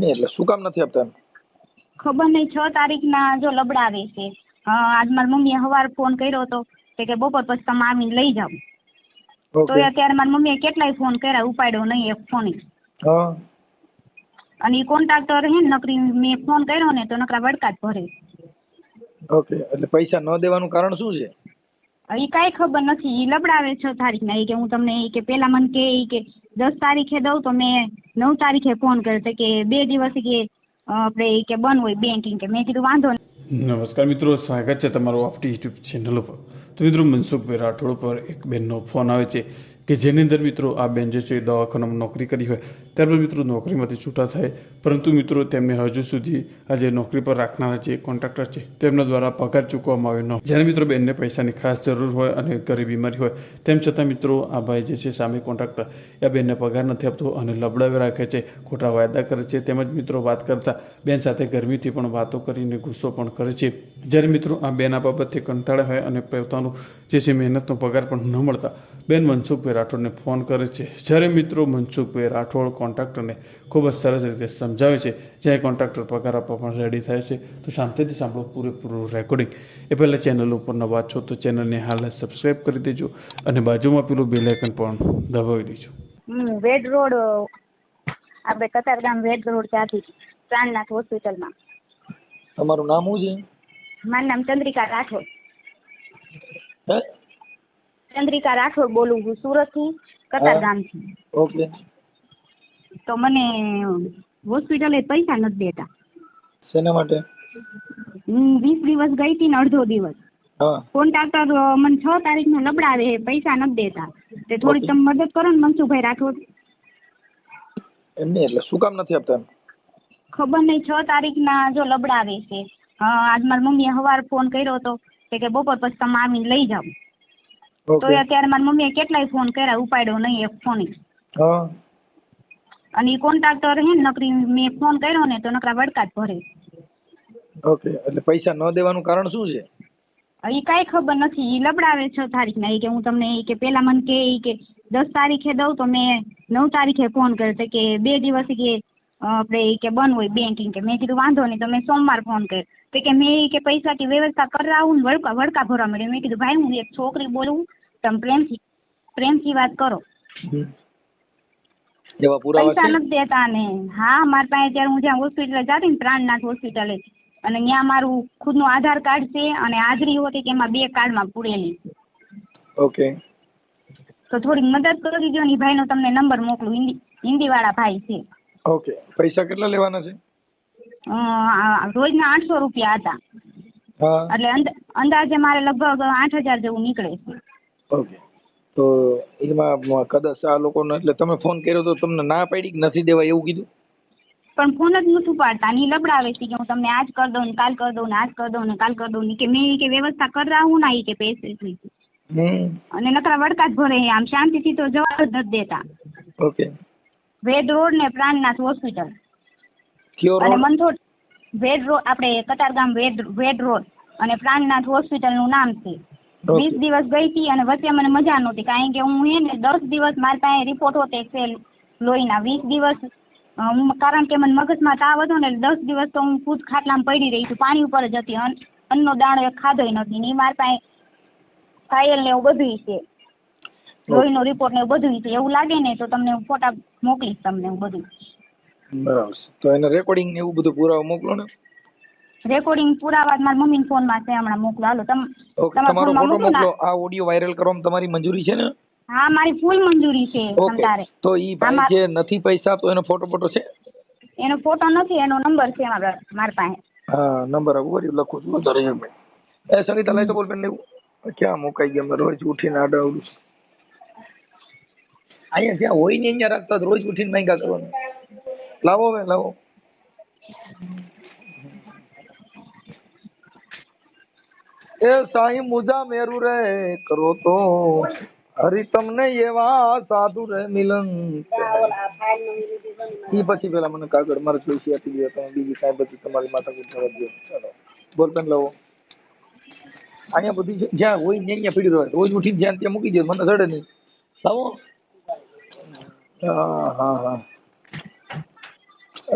એમની એટલે શું કામ નથી આપતા ખબર નહીં છ તારીખના જો લબડાવે છે. આજ મારી મમ્મીએ સવાર ફોન કર્યો હતો કે બપોર પછી તમે આવીને લઈ જાઓ. તો અત્યારે મારી મમ્મીએ કેટલાય ફોન કર્યા ઉપાડ્યો નહીં એક ફોન. અને એ કોન્ટ્રાક્ટર હે નકરી મેં ફોન કર્યો ને તો નકરા વડકા જ ભરે. ઓકે એટલે પૈસા ન દેવાનું કારણ શું છે? એ કાંઈ ખબર નથી એ લબડાવે છ તારીખના એ કે હું તમને એ કે પહેલા મને કે એ કે દસ તારીખે દઉં તો મેં નવ તારીખે ફોન કર્યો તો કે બે દિવસ કે આપણે એ કે બંધ હોય બેંકિંગ કે, મેં કીધું વાંધો નમસ્કાર મિત્રો, સ્વાગત છે તમારું આપણી યુટ્યુબ ચેનલ ઉપર. તો મિત્રો મનસુખભાઈ રાઠોડ પર એક બેનનો ફોન આવે છે કે જેની અંદર મિત્રો, આ બેન જે છે દવાખાનામાં નોકરી કરી હોય ત્યારબાદ મિત્રો નોકરીમાંથી છૂટા થાય. પરંતુ મિત્રો, તેમને હજુ સુધી આ જે નોકરી પર રાખનારા જે કોન્ટ્રાક્ટર છે, તેમના દ્વારા પગાર ચૂકવવામાં આવ્યો ન જ્યારે મિત્રો બેનને પૈસાની ખાસ જરૂર હોય અને ઘરે બીમારી હોય, તેમ છતાં મિત્રો, આ ભાઈ જે છે, સામે કોન્ટ્રાક્ટર. એ બેનને પગાર નથી આપતો અને લબડાવી રાખે છે, ખોટા વાયદા કરે છે. તેમજ મિત્રો, વાત કરતા બેન સાથે ગરમીથી પણ વાતો કરીને ગુસ્સો પણ કરે છે. જ્યારે મિત્રો, આ બેન આ બાબતથી કંટાળે હોય અને પોતાનું જે છે, મહેનતનો પગાર પણ ન મળતા, બેન મનસુખભાઈ રાઠોડને ફોન કરે છે. જ્યારે મિત્રો મનસુખભાઈ રાઠોડ કોન્ટ્રાક્ટરને ખૂબ જ સરસ રીતે સમજાવે છે. જ્યાં કોન્ટ્રાક્ટર પગાર આપવા પણ રેડી થાય છે તો શાંતિથી સાંભળો પૂરેપૂરું રેકોર્ડિંગ એ પહેલાં ચેનલ ઉપર નવા છો તો ચેનલને હાલ સબસ્ક્રાઈબ કરી દેજો અને બાજુમાં પેલું બેલ આઇકન પણ દબાવી દેજો. વેડ રોડ આપણે કતારગામ વેડ રોડ ત્યાંથી પ્રાણનાથ હોસ્પિટલમાં. તમારું નામ શું છે? મારું નામ ચંદ્રિકા રાઠોડ. ચંદ્રિકા રાઠોડ બોલું છું સુરતથી કતારગામથી. ઓકે. તો મને હોસ્પિટલે પૈસા નથી દેતા. શેના માટે? હું વીસ દિવસ ગઈ હતી ને અડધો દિવસ. હા. કોન્ટ્રાક્ટર મને છ તારીખને લબડાવે છે પૈસા નથી દેતા. તે થોડીક તમે મદદ કરો ને મનસુખભાઈ રાઠોડ. એમની એટલે શું કામ નથી આપતા એમ? ખબર નહીં છ તારીખના જો લબડાવે છે. અ, આજ મારી મમ્મીએ સવારે ફોન કર્યો હતો તે કે બપોર પછી તમે આવીને લઈ જાઓ. તો ઓકે અત્યારે મારી મમ્મીએ કેટલાય ફોન કર્યા ઉપાડ્યો નહીં એક ફોન. હા. અને એ કોન્ટ્રાક્ટર હે ને નકરી મેં ફોન કર્યો ને તો નકરા વડકા જ ભરે. ઓકે એટલે પૈસા ન દેવાનું કારણ શું છે? એ કાંઈ ખબર નથી એ લબડાવે છ તારીખના એ કે હું તમને કે પહેલા મને કે એ કે દસ તારીખે દઉં તો મેં નવ તારીખે ફોન કર્યો તો કે બે દિવસ કે આપણે કે બંધ હોય બેંકિંગ કે મેં કીધું વાંધો નહીં તો મેં સોમવાર ફોન કર્યો. તો કે મેં એ કે પૈસા કે વ્યવસ્થા કરાવું ને વડકા વડકા ભરવા મળ્યો મેં કીધું ભાઈ હું એક છોકરી બોલું તમે પ્રેમથી પ્રેમથી વાત કરો. એવા પુરાવા પૈસા નથી દેતા ને. હા મારા પાસે ત્યારે હું જ્યાં હોસ્પિટલે જતી ને પ્રાણનાથ હોસ્પિટલે અને ત્યાં મારું ખુદનું આધાર કાર્ડ છે અને હાજરી હોતી કે એમાં બે કાર્ડમાં પૂરેલી. છે ઓકે. તો થોડીક મદદ કરી દો ને ભાઈ ભાઈનો તમને નંબર મોકલું. હિન્દી હિન્દીવાળા ભાઈ છે. ઓકે. પૈસા કેટલા લેવાના છે? રોજના આઠસો રૂપિયા હતા. એટલે અંદાજે મારે લગભગ આઠ હજાર જેવું નીકળે છે. ઓકે. તો એમાં કદાચ આ લોકોનો એટલે તમે ફોન કર્યો તો તમને ના પાડી કે નથી દેવા એવું કીધું? પણ ફોન જ નથી પાડતા ની લબડાવે છે કે હું તમને આજ કરી દઉં ને કાલ કરી દઉં ને આજ કરી દઉં ને કાલ કરી દઉં ને કે મેં કે વ્યવસ્થા કરાવું ના કે પૈસે અને નકરા વડકા જ ભરે આમ શાંતિથી તો જવા જ નથી દેતા. ઓકે. વેદ રોડ ને પ્રાણનાથ હોસ્પિટલ. અને મંથોડ વેદ રોડ આપણે કતારગામ વેદ વેડ રોડ. અને પ્રાણનાથ હોસ્પિટલનું નામ છે. વીસ દિવસ ગઈ હતી અને વચ્ચે મને મજા નહોતી. કારણ કે હું હે ને દસ દિવસ મારી પાસે રિપોર્ટ હતો છે લોહીના. વીસ દિવસ કારણ કે મને મગજમાં તાવ હતો ને દસ દિવસ તો હું ખુદ ખાટલામાં પડી રહી છું. પાણી ઉપર જ હતી. અન્ન અન્નનો દાણો એક ખાધોય નથી. ને ઈ મારી પાસે ફાઇલ ને એવું બધું છે. લોહીનો રિપોર્ટ ને એવું બધું છે. એવું લાગે ને તો તમને હું ફોટા મોકલીશ તમને હું બધું બરાબર. તો એને રેકોર્ડિંગ એવું બધું પુરાવો મોકલો ને? રેકોર્ડિંગ પુરાવા મારા મમ્મીના ફોનમાં છે હમણાં મોકલો. હાલો તમ તમારો ફોટો મોકલો આ ઓડિયો વાયરલ કરવામાં તમારી મંજૂરી છે ને? હા મારી ફૂલ મંજૂરી છે તમારે તો ઈ ભાઈ જે નથી પૈસા તો એનો ફોટો ફોટો છે? એનો ફોટો નથી એનો નંબર છે મારા પાસે. હા નંબર કર્યું લખું છું તારે એમ. એ સરિતા લાઈ તો બોલ પેન લેવું ક્યાં મુકાઈ ગયા રોજ ઉઠીને આડાવડું અહીંયા જ્યાં હોય ને અહીંયા રાખતા રોજ ઉઠીને માંગ્યા કરવાનું. લાવો હવે લાવો. એ સાઈ મુજા મેરુ રે, કરો તો. હરી તમને એવા સાધુ રે મિલન ઈ પછી પેલા મને કાગળ મારે પૈસા આપી દો, તમે બીજી કાંઈ પછી તમારી માથા કૂટ જવા દો ચાલો. બોલ પેન લાવો અહીંયા બધી જ્યાં હોય ને અહીંયા પીડી રહે રોજ ઉઠીને જ્યાં ત્યાં મૂકી દો, મને સડે નહીં. લાવો. હા હા હા.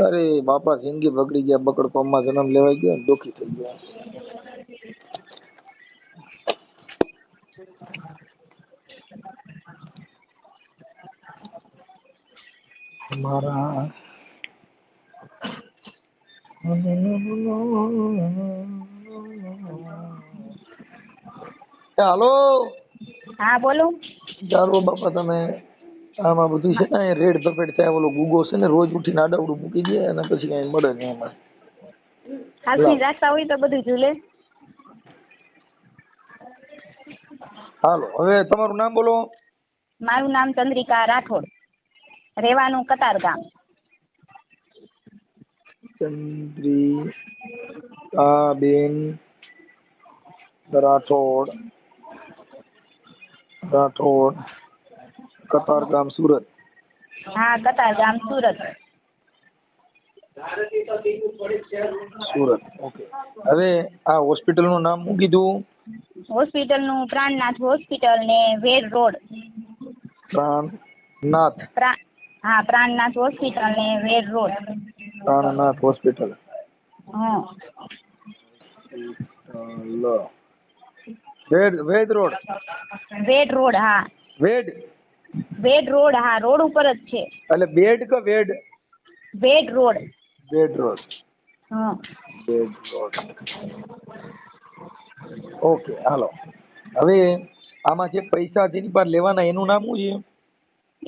અરે બાપા, જિંદગી બગડી ગયા, બકડ પમમાં જન્મ લેવાઈ ગયો, દુઃખી થઈ ગયા. મારા હાલો? હા બોલો. ચાલો બાપા તમે આમાં બધું છે ને રેડ ધપેટ થાય ઓલો ગુગો છે ને રોજ ઉઠીને આડાવડું મૂકી દે અને પછી કઈ મળે નહીં એમાં. હાથની રાખતા હોય તો બધું ઝૂલે. હાલો હવે તમારું નામ બોલો. મારું નામ ચંદ્રિકા રાઠોડ. રહેવાનું કતાર ગામ. ચંદ્રિકાબેન રાઠોડ રાઠોડ કતાર ગામ સુરત. હા કતારગામ સુરત. સુરત ઓકે. હવે આ હોસ્પિટલનું નામ શું કીધું? હોસ્પિટલનું પ્રાણનાથ હોસ્પિટલ ને વેડ રોડ. પ્રાણનાથ. પ્રા હા પ્રાણનાથ હોસ્પિટલ ને વેર રોડ. પ્રાણનાથ હોસ્પિટલ. હા. લ. વેડ વેદ રોડ. વેડ રોડ હા. વેડ વેડ રોડ હા રોડ ઉપર જ છે. એટલે બેડ કે વેડ? વેડ રોડ. બેડ રોડ. હા. બેડ રોડ. ઓકે હાલો. હવે આમાં જે પૈસા જેની પાસે લેવાના એનું નામ શું છે?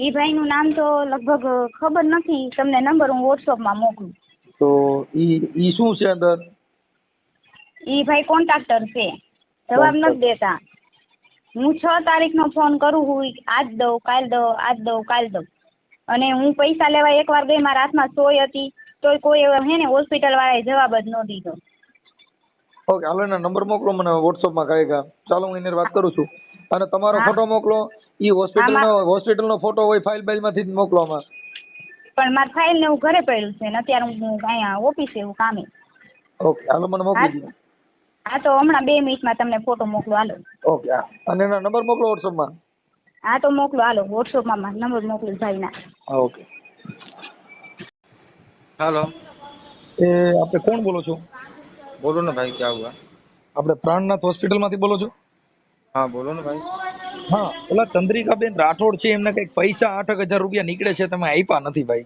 એ ભાઈનું નામ તો લગભગ ખબર નથી તમને નંબર હું વોટ્સઅપમાં મોકલું. તો ઈ ઈ શું છે અંદર? ઈ ભાઈ કોન્ટ્રાક્ટર છે જવાબ નથી દેતા. હું છ તારીખનો ફોન કરું હું આજ દઉં કાલ દઉં આજ દઉં કાલ દઉં. અને હું પૈસા લેવા એકવાર ગઈ મારા હાથમાં સોય હતી તોય કોઈ હે ને હોસ્પિટલ વાળાએ જવાબ જ ન દીધો. ઓકે હાલો એના નંબર મોકલો મને વોટ્સઅપમાં કાંઈ કામ ચાલો હું એની વાત કરું છું. અને તમારો ફોટો મોકલો. ઈ હોસ્પિટલ નો હોસ્પિટલ નો ફોટો હોય ફાઇલ બાઇલમાંથી મોકલો અમાર પણ મારી ફાઇલ ને હું ઘરે પડ્યું છે ને અત્યારે હું અહીંયા ઓફિસે હું કામે. ઓકે હાલો મને મોકલી દો. હા તો હમણાં બે મિનિટમાં તમને ફોટો મોકલો હાલો. ઓકે અને એનો નંબર મોકલો વોટ્સઅપ વોટ્સઅપમાં હા તો મોકલો હાલો. વોટ્સઅપમાં નંબર મોકલો ભાઈના ઓકે. હાલો. એ આપણે કોણ બોલો છો? બોલો ને ભાઈ ક્યાં હુઆ આપણે પ્રાણનાથ હોસ્પિટલમાંથી બોલો છો? हाँ बोलो ना भाई હા ઓલા ચંદ્રિકાબેન રાઠોડ છે એમને કંઈક પૈસા આઠ હજાર રૂપિયા નીકળે છે તમે આપ્યા નથી ભાઈ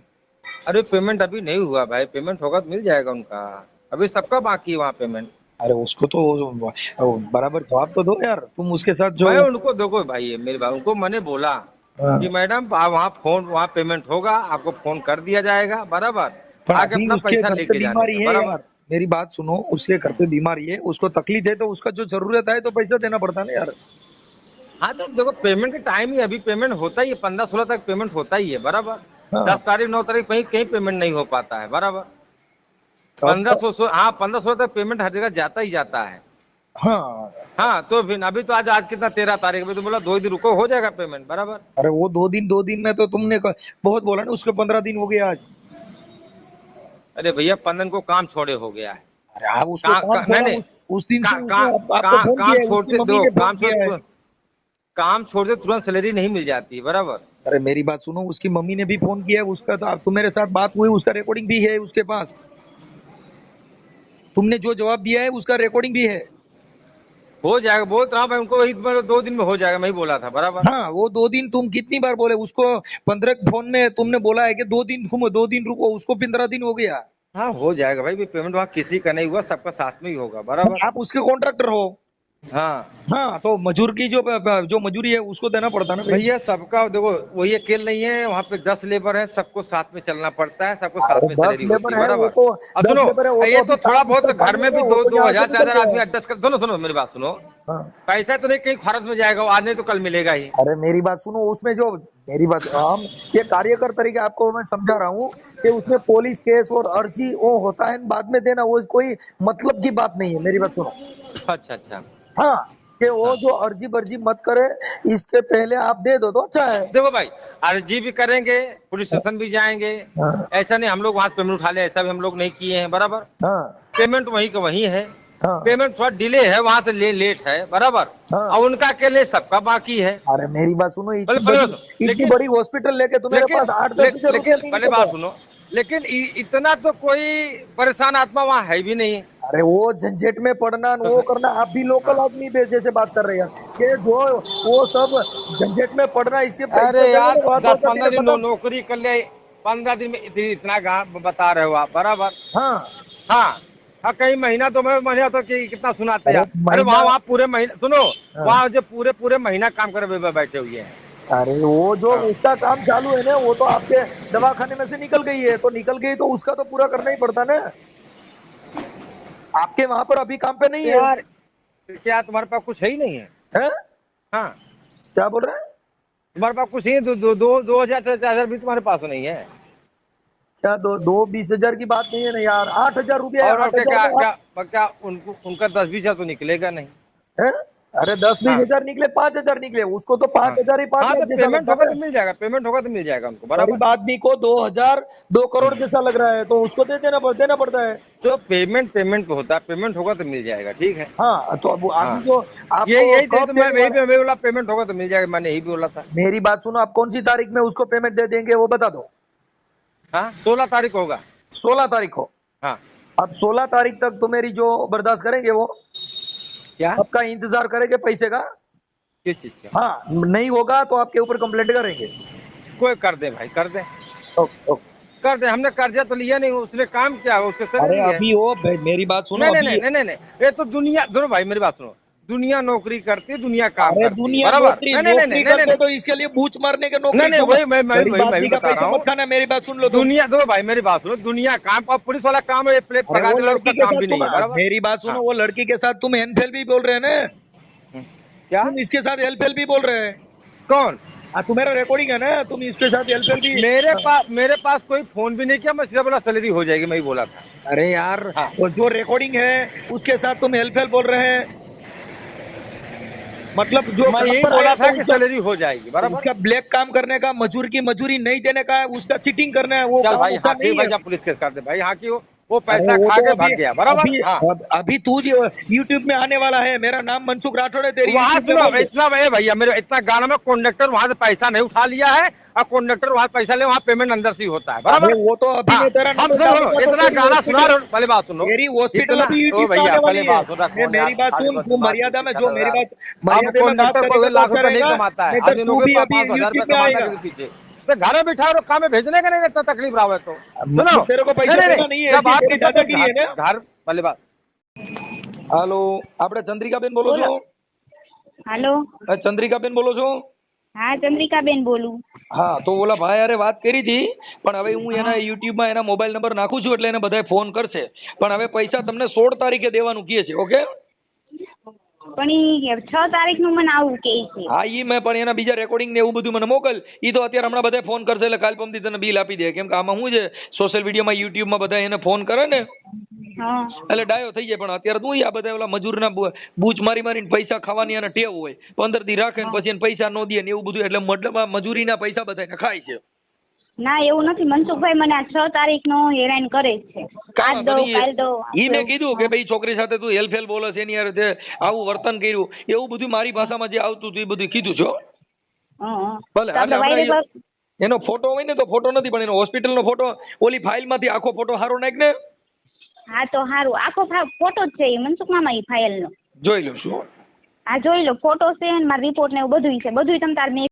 अरे पेमेंट अभी नहीं हुआ भाई पेमेंट होगा तो मिल जाएगा उनका अभी सबका बाकी है वहाँ पेमेंट अरे उसको तो वो बराबर जवाब तो दो यार तुम उसके साथ जो मैं उनको देखो भाई ये मेरे भाई उनको मैंने बोला हाँ। कि मैडम आप वहाँ फोन वहाँ पेमेंट होगा आपको फोन कर दिया जाएगा बराबर पर आके अभी अपना उसके पैसा घर पे लेके बीमारी जाना है बराबर यार मेरी बात सुनो उसके घर पे बीमारी है उसको तकलीफ़ है तो उसका जो ज़रूरत है तो पैसा देना पड़ता है ना यार। हाँ तो देखो पेमेंट का टाइम ही अभी पेमेंट होता ही है पंद्रह सोलह तक पेमेंट होता ही है बराबर। हाँ। दस तारीख नौ तारीख कहीं कहीं पेमेंट नहीं हो पाता है बराबर। तो पंद्रह सौ सौ हाँ पंद्रह सोलह तक पेमेंट हर जगह जाता ही जाता है। हाँ। हाँ तो फिर अभी तो आज आज कितना तेरह तारीख अभी तो बोला दो दिन रुको हो जाएगा पेमेंट बराबर। अरे वो दो दिन दो दिन में तो तुमने बहुत बोला ना उसके पंद्रह दिन हो गया आज। अरे भैया पंद्रह दिन को काम छोड़े हो गया है। अरे आप उसको का- काम का- उस, उस दिन से का- का- का- काम छोड़ते दो काम छोड़ते काम छोड़ते तुरंत सैलरी नहीं मिल जाती बराबर। अरे मेरी बात सुनो उसकी मम्मी ने भी फ़ोन किया उसका तो आप- तो मेरे साथ बात हुई उसका रिकॉर्डिंग भी है उसके पास। तुमने जो जवाब दिया है उसका रिकॉर्डिंग भी है। हो जाएगा बोल रहा मैं उनको दो दिन में हो जाएगा मैं ही बोला था बराबर। हाँ वो दो दिन तुम कितनी बार बोले उसको पंद्रह फ़ोन में तुमने बोला है कि दो दिन घूमो दो दिन रुको उसको पंद्रह दिन हो गया। हाँ हो जाएगा भाई पेमेंट वहाँ किसी का नहीं हुआ सबका साथ में ही होगा बराबर आप उसके कॉन्ट्रैक्टर हो हाँ। हाँ तो मजूर की जो जो मजूरी है उसको देना पड़ता है ना भैया सबका देखो वही अकेले नहीं है वहाँ पे दस लेबर है सबको साथ में चलना पड़ता है सबको साथ में सैलरी होती है बराबर। तो- अब सुनो वो ये तो तो थोड़ा बहुत तो घर में भी दो तो दो हज़ार चार हज़ार आदमी एडजस्ट कर सुनो सुनो मेरी बात सुनो। हाँ। पैसा तो नहीं कहीं खर्च में जाएगा आज नहीं तो कल मिलेगा ही। अरे मेरी बात सुनो उसमें जो मेरी बात हम ये कार्यकर तरीके आपको मैं समझा रहा हूँ कि उसमें पुलिस केस और अर्जी वो होता है बाद में देना वो कोई मतलब की बात नहीं है मेरी बात सुनो। अच्छा अच्छा। हाँ कि वो जो अर्जी बर्जी मत करे इसके पहले आप दे दो तो अच्छा है। देखो भाई अर्जी भी करेंगे पुलिस स्टेशन भी जाएँगे। हाँ। ऐसा नहीं हम लोग वहाँ पेमेंट उठा ले ऐसा भी हम लोग नहीं किए हैं बराबर? हाँ। पेमेंट वही का वही है। हाँ। पेमेंट थोड़ा डिले है वहाँ से ले लेट है बराबर? हाँ। और उनका के लिए सबका बाकी है। अरे मेरी बात सुनो इतनी बड़ी इतनी लेकिन- बड़ी हॉस्पिटल लेके तुम्हारे पास आठ लेकिन बात तो। सुनो। लेकिन इतना तो कोई परेशान आत्मा वहाँ है भी नहीं। अरे वो झंझट में पड़ना न वो करना आप भी लोकल आदमी जैसे बात कर रहे हैं। कि जो वो सब झंझट में पड़ना इससे अरे यार दस पंद्रह दिन नौकरी कर ले पंद्रह दिन में इतनी बता रहे हो आप बराबर? हाँ। हाँ। हाँ कई महीना तो मैं महीना तो कि कितना सुनाते हैं अरे वहाँ वहाँ पूरे महीना सुनो। वहाँ जो पूरे पूरे महीना काम कर बैठे हुए हैं। अरे वो जो हाँ। उसका काम चालू है ना वो तो आपके दवाखाने में से निकल गई है तो निकल गई तो उसका तो पूरा करना ही पड़ता ना। आपके वहाँ पर अभी काम पे नहीं है? यार क्या तुम्हारे पास कुछ है ही नहीं है? है? हाँ। क्या बोल रहे हैं? तुम्हारे पास कुछ ही है, दो दो दो दो हज़ार चार हज़ार भी तुम्हारे पास नहीं है। क्या दो दो बीस हज़ार की बात नहीं है ना यार? आठ हज़ार रुपया और क्या क्या उनको उनका दस बीस हज़ार तो निकलेगा नहीं। हैं? अरे दस बीस हाँ। हज़ार निकले पाँच हज़ार निकले उसको तो पाँच हज़ार ही पाँच हाँ तो पेमेंट होगा तो मिल जाएगा पेमेंट होगा तो मिल जाएगा उनको बराबर। आदमी को दो हज़ार दो करोड़ जैसा लग रहा है तो उसको दे देना पड़- देना पड़ता है। तो पेमेंट पेमेंट पे होता है पेमेंट होगा तो मिल जाएगा ठीक है। हाँ तो अब आदमी हाँ। को ये यही तो मैं यही बोला पेमेंट होगा तो मिल जाएगा मैंने यही बोला था। मेरी बात सुनो आप कौन सी तारीख में उसको पेमेंट दे देंगे वो बता दो। हाँ सोलह तारीख होगा। सोलह तारीख को? हाँ। अब सोलह तारीख तक तो मेरी जो बर्दाश्त करेंगे वो? क्या? आपका इंतज़ार करेंगे पैसे का। किस चीज़ का? हाँ नहीं होगा तो आपके ऊपर कंप्लेंट करेंगे। कोई कर दे भाई कर दे। ओके ओके कर दे हमने कर्जा तो लिया नहीं उसने काम किया उसके अरे अभी वो मेरी बात सुनो नहीं नहीं नहीं नहीं नहीं नहीं ये तो दुनिया सुनो भाई मेरी बात सुनो। दुनिया नौकरी करती दुनिया काम करती। दुनिया नौकरी नहीं नहीं नहीं नौकरी नहीं करते तो इसके लिए बूच मारने के नौकरी नहीं, नहीं, वही मैं- वही बात मैं बता रहा हूँ। खाना मेरी बात सुन लो दुनिया दो भाई मेरी बात सुनो दुनिया काम और पुलिस वाला काम है लड़की के काम भी नहीं है मेरी बात सुनो हाँ। वो लड़की के साथ तुम हेल्प भी बोल रहे हैं ना? क्या? तुम इसके साथ हेल्प भी बोल रहे हैं। कौन? हाँ, तुम्हारा रिकॉर्डिंग है ना? तुम इसके साथ हेल्प भी मेरे पास मेरे पास कोई फ़ोन भी नहीं किया मैं सीधा बोला सैलरी हो जाएगी मैं ही बोला था। अरे यार हाँ। वो जो रिकॉर्डिंग है उसके साथ तुम हेल्प बोल रहे हैं। मतलब जो मैं यही बराबर बोला है, था तो कि उसका- सैलरी हो जाएगी बराबर उसका ब्लैक काम करने का मजूर की मजूरी नहीं देने का है उसका चीटिंग करना है वो चल काम भाई ऐसा हाँ नहीं ठीक भाई है। जा पुलिस केस कर दे भाई हाँ की वो वो पैसा वो खा तो के भाग गया बराबर? अभी, हाँ। अभी तू जो यूट्यूब में आने वाला है मेरा नाम मनसुख राठौड़ है तेरी वहाँ सुनो इतना भैया मेरे इतना गाना में कंडक्टर वहाँ से पैसा नहीं उठा लिया है और कंडक्टर वहाँ पैसा ले वहाँ पेमेंट अंदर से ही होता है बराबर? वो तो अभी हाँ, तेरा हम सुनो इतना गाना सुना पहले बात सुनो। मेरी हॉस्पिटल भैया, पहले बात सुनो, मेरी बात सुन तू मर्यादा में जो मेरी बात मर्यादा में लाख रुपए नहीं कमाता है पीछे। तो घर में बिठा और काम में भेजने का नहीं रहता तकलीफ रहा है तो सुनो तेरे को पैसा नहीं, देना नहीं है, जब ऐसी आप तेरी घर- दादागिरी है ना? घर पहले बात હાલો આપણે ચંદ્રિકાબેન બોલો છો હાલો અ, ચંદ્રિકાબેન બોલો છો હા ચંદ્રિકાબેન બોલું હા તો ઓલા ભાઈ હારે વાત કરી હતી પણ હવે હું એના યુટ્યુબમાં એના મોબાઈલ નંબર નાખું છું એટલે એને બધાય ફોન કરશે પણ હવે પૈસા તમને સોળ તારીખે દેવાનું કહે છે ઓકે પણ એ છ તારીખનું મને આવું કે છે. હા ઈ મેં પણ એના બીજા રેકોર્ડિંગ ને એવું બધું મને મોકલ. ઈ તો અત્યારે હમણાં બધા ફોન કરશે એટલે કાલ પમતી તને બિલ આપી દે. કેમ કે આમાં શું છે સોશિયલ મીડિયામાં યુટ્યુબમાં બધા એને ફોન કરે ને. એટલે ડાયો થઈ જાય પણ અત્યારે તું આ બધા ઓલા મજૂરના ના બૂચ મારી મારીને પૈસા ખાવાની અને ટેવ હોય. પંદર દી રાખે ને પછી એને પૈસા ન દે ને એવું બધું એટલે મતલબ આ મજૂરીના પૈસા બધાને ખાય છે. ના એવું નથી. મનસુખભાઈ મને આ છ તારીખનો હેરાન કરે જ છે આજ દો કાલ દો ઈ મેં કીધું કે ભાઈ છોકરી સાથે તું હેલ્પ બોલે છે એની હારે આવું વર્તન કર્યું એવું બધું મારી ભાષામાં જે આવતું હતું એ બધું કીધું છો હં, હં. ભલે એનો ફોટો હોય ને તો ફોટો નથી પણ એનો હોસ્પિટલનો ફોટો ઓલી ફાઇલમાંથી આખો ફોટો હારો નાખ ને. હા તો સારું આખો ફોટો જ છે એ મનસુખ મામા ઈ ફાઇલનો. જોઈ લઉં છું આ જોઈ લો. ફોટો છે ને મારા રિપોર્ટ ને એવું બધું છે. બધું તમ તાર મેં